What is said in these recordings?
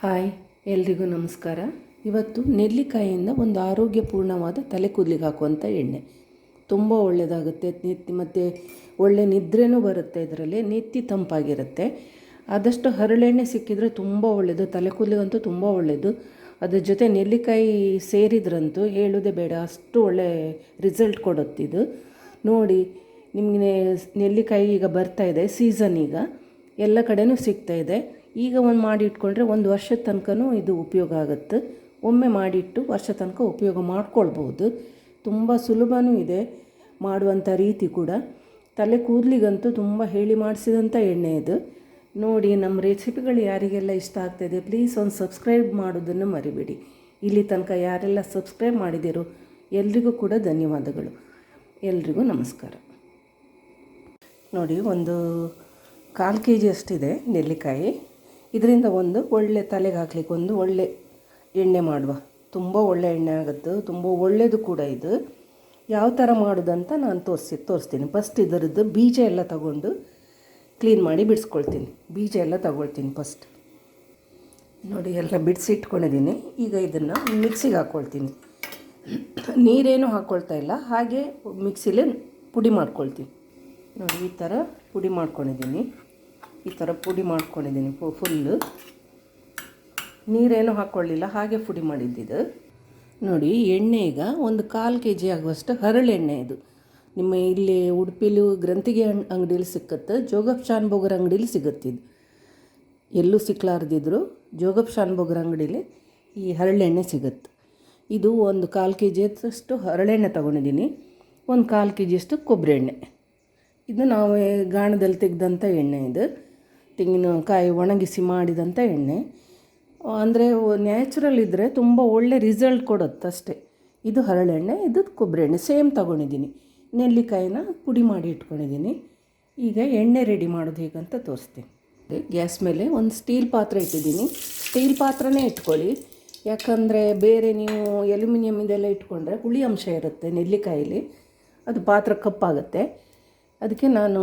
Hi, ಎಲ್ರಿಗೂ ನಮಸ್ಕಾರ. ಇವತ್ತು ನೆಲ್ಲಿಕಾಯಿಯಿಂದ ಒಂದು ಆರೋಗ್ಯಪೂರ್ಣವಾದ ತಲೆ ಕೂದಲಿಗೆ ಹಾಕುವಂಥ ಎಣ್ಣೆ. ತುಂಬ ಒಳ್ಳೆಯದಾಗುತ್ತೆ ನೆತ್ತಿ ಮತ್ತು ಒಳ್ಳೆ ನಿದ್ರೆನೂ ಬರುತ್ತೆ ಇದರಲ್ಲಿ. ನೆತ್ತಿ ತಂಪಾಗಿರುತ್ತೆ. ಆದಷ್ಟು ಹರಳೆಣ್ಣೆ ಸಿಕ್ಕಿದರೆ ತುಂಬ ಒಳ್ಳೆಯದು ತಲೆ ಕೂದಲಿಗಂತೂ ತುಂಬ ಒಳ್ಳೆಯದು ಅದ್ರ ಜೊತೆ ನೆಲ್ಲಿಕಾಯಿ ಸೇರಿದ್ರಂತೂ ಹೇಳೋದೇ ಬೇಡ. ಅಷ್ಟು ಒಳ್ಳೆ ರಿಸಲ್ಟ್ ಕೊಡುತ್ತಿದ್ದು ನೋಡಿ, ನಿಮಗೆ ನೆಲ್ಲಿಕಾಯಿ ಈಗ ಬರ್ತಾ ಇದೆ. ಸೀಸನ್ ಈಗ. ಎಲ್ಲ ಕಡೆಯೂ ಇದೆ. ಈಗ ಒಂದು ಮಾಡಿ ಇಟ್ಕೊಂಡ್ರೆ ಒಂದು ವರ್ಷದ ತನಕನೂ ಇದು ಉಪಯೋಗ ಆಗುತ್ತೆ. ಒಮ್ಮೆ ಮಾಡಿಟ್ಟು ವರ್ಷ ತನಕ ಉಪಯೋಗ ಮಾಡ್ಕೊಳ್ಬೋದು. ತುಂಬ ಸುಲಭವೂ ಇದೆ ಮಾಡುವಂಥ ರೀತಿ ಕೂಡ. ತಲೆ ಕೂದಲಿಗಂತೂ ತುಂಬ ಹೇಳಿ ಮಾಡಿಸಿದಂಥ ಎಣ್ಣೆ ಇದು. ನೋಡಿ ನಮ್ಮ ರೆಸಿಪಿಗಳು ಯಾರಿಗೆಲ್ಲ ಇಷ್ಟ ಆಗ್ತಾಯಿದೆ ಪ್ಲೀಸ್ ಒಂದು ಸಬ್ಸ್ಕ್ರೈಬ್ ಮಾಡೋದನ್ನು ಮರಿಬೇಡಿ. ಇಲ್ಲಿ ತನಕ ಯಾರೆಲ್ಲ ಸಬ್ಸ್ಕ್ರೈಬ್ ಮಾಡಿದಿರೋ ಎಲ್ರಿಗೂ ಕೂಡ ಧನ್ಯವಾದಗಳು. ಎಲ್ರಿಗೂ ನಮಸ್ಕಾರ. ನೋಡಿ, ಒಂದು ಕಾಲು ಕೆ ಜಿ ಅಷ್ಟಿದೆ ನೆಲ್ಲಿಕಾಯಿ. ಇದರಿಂದ ಒಂದು ಒಳ್ಳೆ ತಲೆಗೆ ಹಾಕ್ಲಿಕ್ಕೆ ಒಂದು ಒಳ್ಳೆ ಎಣ್ಣೆ ಮಾಡುವ. ತುಂಬ ಒಳ್ಳೆ ಎಣ್ಣೆ ಆಗುತ್ತೆ ತುಂಬ ಒಳ್ಳೆಯದು ಕೂಡ ಇದು. ಯಾವ ಥರ ಮಾಡೋದಂತ ನಾನು ತೋರಿಸಿ, ತೋರಿಸ್ತೀನಿ. ಫಸ್ಟ್ ಇದರದ್ದು ಬೀಜ ಎಲ್ಲ ತಗೊಂಡು ಕ್ಲೀನ್ ಮಾಡಿ ಬಿಡಿಸ್ಕೊಳ್ತೀನಿ. ಬೀಜ ಎಲ್ಲ ತಗೊಳ್ತೀನಿ ಫಸ್ಟ್ ನೋಡಿ, ಎಲ್ಲ ಬಿಡಿಸಿ ಇಟ್ಕೊಂಡಿದ್ದೀನಿ. ಈಗ ಇದನ್ನು ಮಿಕ್ಸಿಗೆ ಹಾಕ್ಕೊಳ್ತೀನಿ ನೀರೇನು ಹಾಕ್ಕೊಳ್ತಾ ಇಲ್ಲ. ಹಾಗೆ ಮಿಕ್ಸಿಲೇ ಪುಡಿ ಮಾಡ್ಕೊಳ್ತೀನಿ. ನೋಡಿ, ಈ ಥರ ಪುಡಿ ಮಾಡ್ಕೊಂಡಿದ್ದೀನಿ. ಈ ಥರ ಪುಡಿ ಮಾಡ್ಕೊಂಡಿದ್ದೀನಿ ಫುಲ್ಲು. ನೀರೇನು ಹಾಕ್ಕೊಳ್ಳಿಲ್ಲ, ಹಾಗೆ ಪುಡಿ ಮಾಡಿದ್ದಿದ್ದು ನೋಡಿ, ಎಣ್ಣೆ ಈಗ ಒಂದು ಕಾಲು ಕೆ ಜಿ ಆಗುವಷ್ಟು ಹರಳೆಣ್ಣೆ ಇದು. ನಿಮ್ಮ ಇಲ್ಲಿ ಉಡುಪಿಲು ಗ್ರಂಥಿಗೆ ಅಂಗಡೀಲಿ ಸಿಕ್ಕತ್ತೆ ಜೋಗಪ್ ಶಾನ್ಭೋಗರ ಅಂಗಡೀಲಿ ಸಿಗುತ್ತಿದ್ದು ಎಲ್ಲೂ ಸಿಕ್ಲಾರ್ದಿದ್ರು ಜೋಗಪ್ ಶಾನ್ಭೋಗರ ಅಂಗಡೀಲಿ ಈ ಹರಳೆಣ್ಣೆ ಸಿಗುತ್ತೆ. ಇದು ಒಂದು ಕಾಲು ಕೆ ಜಿಯಷ್ಟು ಹರಳೆಣ್ಣೆ ತೊಗೊಂಡಿದ್ದೀನಿ. ಒಂದು ಕಾಲು ಕೆ ಜಿಯಷ್ಟು ಕೊಬ್ಬರಿ ಎಣ್ಣೆ ಇದು ನಾವು ಗಾಣದಲ್ಲಿ ತೆಗೆದಂಥ ಎಣ್ಣೆ ಇದು. ತೆಂಗಿನಕಾಯಿ ಒಣಗಿಸಿ ಮಾಡಿದಂಥ ಎಣ್ಣೆ. ಅಂದರೆ ನ್ಯಾಚುರಲ್ ಇದ್ದರೆ ತುಂಬ ಒಳ್ಳೆ ರಿಸಲ್ಟ್ ಕೊಡುತ್ತೆ ಅಷ್ಟೇ. ಇದು ಹರಳೆಣ್ಣೆ, ಇದು ಕೊಬ್ಬರಿ ಎಣ್ಣೆ ಸೇಮ್ ತಗೊಂಡಿದ್ದೀನಿ. ನೆಲ್ಲಿಕಾಯಿನ ಪುಡಿ ಮಾಡಿ ಇಟ್ಕೊಂಡಿದ್ದೀನಿ. ಈಗ ಎಣ್ಣೆ ರೆಡಿ ಮಾಡೋದು ಹೇಗಂತ ತೋರಿಸ್ತೀನಿ. ಗ್ಯಾಸ್ ಮೇಲೆ ಒಂದು ಸ್ಟೀಲ್ ಪಾತ್ರೆ ಇಟ್ಟಿದ್ದೀನಿ. ಸ್ಟೀಲ್ ಪಾತ್ರನೇ ಇಟ್ಕೊಳ್ಳಿ. ಯಾಕಂದರೆ ಬೇರೆ ನೀವು ಅಲ್ಯೂಮಿನಿಯಂ ಇದೆಲ್ಲ ಇಟ್ಕೊಂಡ್ರೆ ಹುಳಿ ಅಂಶ ಇರುತ್ತೆ ನೆಲ್ಲಿಕಾಯಲ್ಲಿ. ಅದು ಪಾತ್ರ ಕಪ್ಪಾಗುತ್ತೆ. ಅದಕ್ಕೆ ನಾನು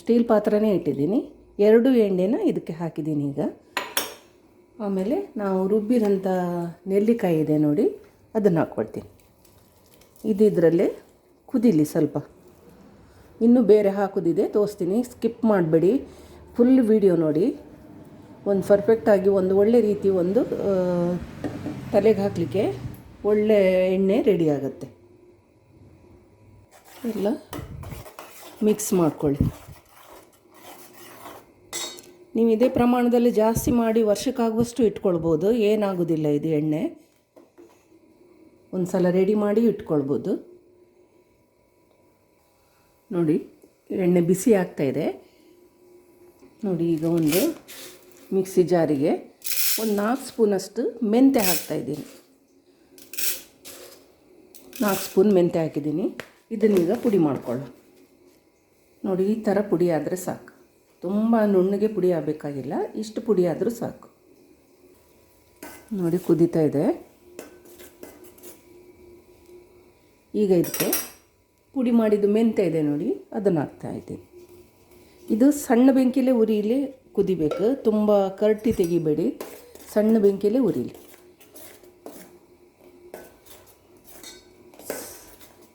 ಸ್ಟೀಲ್ ಪಾತ್ರನೇ ಇಟ್ಟಿದ್ದೀನಿ. ಎರಡು ಎಣ್ಣೆನ ಇದಕ್ಕೆ ಹಾಕಿದ್ದೀನಿ ಈಗ. ಆಮೇಲೆ ನಾವು ರುಬ್ಬಿರೋಂಥ ನೆಲ್ಲಿಕಾಯಿ ಇದೆ ನೋಡಿ, ಅದನ್ನು ಹಾಕ್ಕೊಳ್ತೀನಿ. ಇದು ಕುದೀಲಿ ಸ್ವಲ್ಪ. ಇನ್ನೂ ಬೇರೆ ಹಾಕೋದಿದೆ, ತೋರಿಸ್ತೀನಿ. ಸ್ಕಿಪ್ ಮಾಡಬೇಡಿ. ಫುಲ್ ವಿಡಿಯೋ ನೋಡಿ. ಒಂದು ಪರ್ಫೆಕ್ಟಾಗಿ ಒಂದು ಒಳ್ಳೆ ರೀತಿ ಒಂದು ತಲೆಗೆ ಹಾಕಲಿಕ್ಕೆ ಒಳ್ಳೆ ಎಣ್ಣೆ ರೆಡಿ ಆಗುತ್ತೆ. ಎಲ್ಲ ಮಿಕ್ಸ್ ಮಾಡ್ಕೊಳ್ಳಿ. ನೀವು ಇದೇ ಪ್ರಮಾಣದಲ್ಲಿ ಜಾಸ್ತಿ ಮಾಡಿ ವರ್ಷಕ್ಕಾಗುವಷ್ಟು ಇಟ್ಕೊಳ್ಬೋದು. ಏನಾಗೋದಿಲ್ಲ ಇದು ಎಣ್ಣೆ. ಒಂದು ಸಲ ರೆಡಿ ಮಾಡಿ ಇಟ್ಕೊಳ್ಬೋದು. ನೋಡಿ, ಎಣ್ಣೆ ಬಿಸಿ ಆಗ್ತಾ ಇದೆ. ನೋಡಿ, ಈಗ ಒಂದು ಮಿಕ್ಸಿ ಜಾರಿಗೆ ಒಂದು ನಾಲ್ಕು ಸ್ಪೂನಷ್ಟು ಮೆಂತೆ ಹಾಕ್ತಾಯಿದ್ದೀನಿ ನಾಲ್ಕು ಸ್ಪೂನ್ ಮೆಂತೆ ಹಾಕಿದ್ದೀನಿ. ಇದನ್ನೀಗ ಪುಡಿ ಮಾಡ್ಕೊಳ್ಳೋ ನೋಡಿ, ಈ ಥರ ಪುಡಿ ಆದರೆ ಸಾಕು. ತುಂಬ ನುಣ್ಣಗೆ ಪುಡಿ ಆಗಬೇಕಾಗಿಲ್ಲ, ಇಷ್ಟು ಪುಡಿ ಆದರೂ ಸಾಕು. ನೋಡಿ, ಕುದೀತಾ ಇದೆ. ಈಗ ಇದಕ್ಕೆ ಪುಡಿ ಮಾಡಿದ್ದು ಮೆಂತೆ ಇದೆ ನೋಡಿ, ಅದನ್ನು ಹಾಕ್ತಾ ಇದ್ದೀನಿ. ಇದು ಸಣ್ಣ ಬೆಂಕಿಲೇ ಉರಿಲಿ ಕುದಿಬೇಕು, ತುಂಬ ಕರ್ಟಿ ತೆಗಿಬೇಡಿ, ಸಣ್ಣ ಬೆಂಕಿಲೇ ಉರಿಲಿ.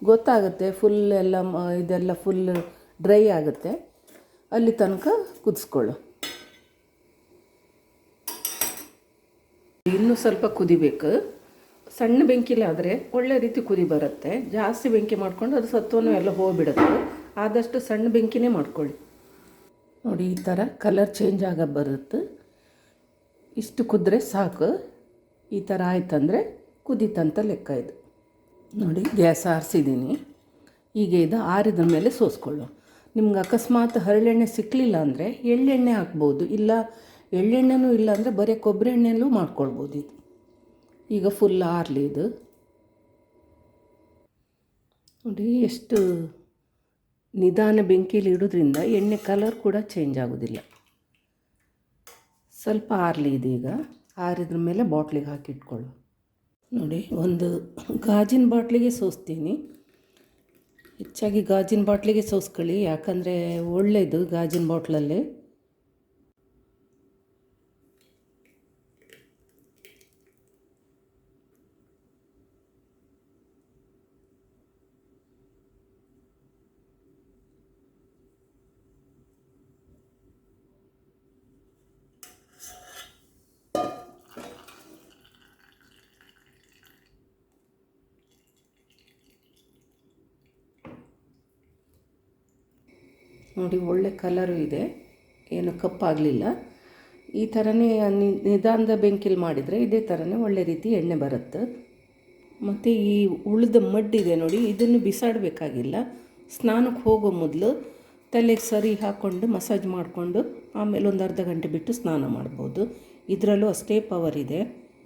ಗೊತ್ತಾಗುತ್ತೆ ಫುಲ್ ಎಲ್ಲ ಇದೆಲ್ಲ ಫುಲ್ ಡ್ರೈ ಆಗುತ್ತೆ. ಅಲ್ಲಿ ತನಕ ಕುದಿಸ್ಕೊಳ್ಳು. ಇನ್ನೂ ಸ್ವಲ್ಪ ಕುದಿಬೇಕು. ಸಣ್ಣ ಬೆಂಕಿಲಾದರೆ ಒಳ್ಳೆ ರೀತಿ ಕುದಿ ಬರುತ್ತೆ. ಜಾಸ್ತಿ ಬೆಂಕಿ ಮಾಡಿಕೊಂಡು ಅದು ಸತ್ವನೂ ಎಲ್ಲ ಹೋಗಿಬಿಡುತ್ತೆ. ಆದಷ್ಟು ಸಣ್ಣ ಬೆಂಕಿನೇ ಮಾಡ್ಕೊಳ್ಳಿ. ನೋಡಿ, ಈ ಥರ ಕಲರ್ ಚೇಂಜ್ ಆಗ ಬರುತ್ತೆ. ಇಷ್ಟು ಕುದ್ರೆ ಸಾಕು. ಈ ಥರ ಆಯ್ತಂದರೆ ಕುದೀತಂತ ಲೆಕ್ಕ ಇದು. ನೋಡಿ, ಗ್ಯಾಸ್ ಆರಿಸಿದ್ದೀನಿ. ಈಗ ಇದು ಆರಿದ ಮೇಲೆ ಸೋಸ್ಕೊಳ್ಳು ನಿಮ್ಗೆ ಅಕಸ್ಮಾತ್ ಹರಳೆಣ್ಣೆ ಸಿಕ್ಕಲಿಲ್ಲ ಅಂದರೆ ಎಳ್ಳೆಣ್ಣೆ ಹಾಕ್ಬೋದು, ಇಲ್ಲ ಎಳ್ಳೆಣ್ಣೆನೂ ಇಲ್ಲ ಅಂದರೆ ಬರೀ ಕೊಬ್ಬರಿ ಎಣ್ಣೆಯಲ್ಲೂ ಮಾಡ್ಕೊಳ್ಬೋದು ಇದು. ಈಗ ಫುಲ್ ಆರ್ಲಿ ಇದು. ನೋಡಿ, ಎಷ್ಟು ನಿಧಾನ ಬೆಂಕಿಲಿ ಇಡೋದ್ರಿಂದ ಎಣ್ಣೆ ಕಲರ್ ಕೂಡ ಚೇಂಜ್ ಆಗೋದಿಲ್ಲ. ಸ್ವಲ್ಪ ಆರಲಿ ಇದೀಗ ಆರಿದ್ರ ಮೇಲೆ ಬಾಟ್ಲಿಗೆ ಹಾಕಿಟ್ಕೊಳ್ಳು. ನೋಡಿ, ಒಂದು ಗಾಜಿನ ಬಾಟ್ಲಿಗೆ ಸೋಸ್ತೀನಿ. ಹೆಚ್ಚಾಗಿ ಗಾಜಿನ ಬಾಟ್ಲಿಗೆ ಸೋಸ್ಕೊಳ್ಳಿ ಯಾಕಂದರೆ ಒಳ್ಳೆಯದು ಗಾಜಿನ ಬಾಟ್ಲಲ್ಲಿ. ನೋಡಿ, ಒಳ್ಳೆ ಕಲರು ಇದೆ. ಏನು ಕಪ್ಪಾಗಲಿಲ್ಲ. ಈ ಥರನೇ ನಿಧಾನದ ಬೆಂಕಿಲಿ ಮಾಡಿದರೆ ಇದೇ ಥರನೇ ಒಳ್ಳೆ ರೀತಿ ಎಣ್ಣೆ ಬರುತ್ತೆ. ಮತ್ತು ಈ ಉಳಿದ ಮಡ್ಡಿದೆ ನೋಡಿ, ಇದನ್ನು ಬಿಸಾಡಬೇಕಾಗಿಲ್ಲ. ಸ್ನಾನಕ್ಕೆ ಹೋಗೋ ಮೊದಲು ತಲೆಗೆ ಸರಿ ಹಾಕ್ಕೊಂಡು ಮಸಾಜ್ ಮಾಡಿಕೊಂಡು ಆಮೇಲೆ ಒಂದು ಅರ್ಧ ಗಂಟೆ ಬಿಟ್ಟು ಸ್ನಾನ ಮಾಡ್ಬೋದು. ಇದರಲ್ಲೂ ಅಷ್ಟೇ ಪವರ್ ಇದೆ.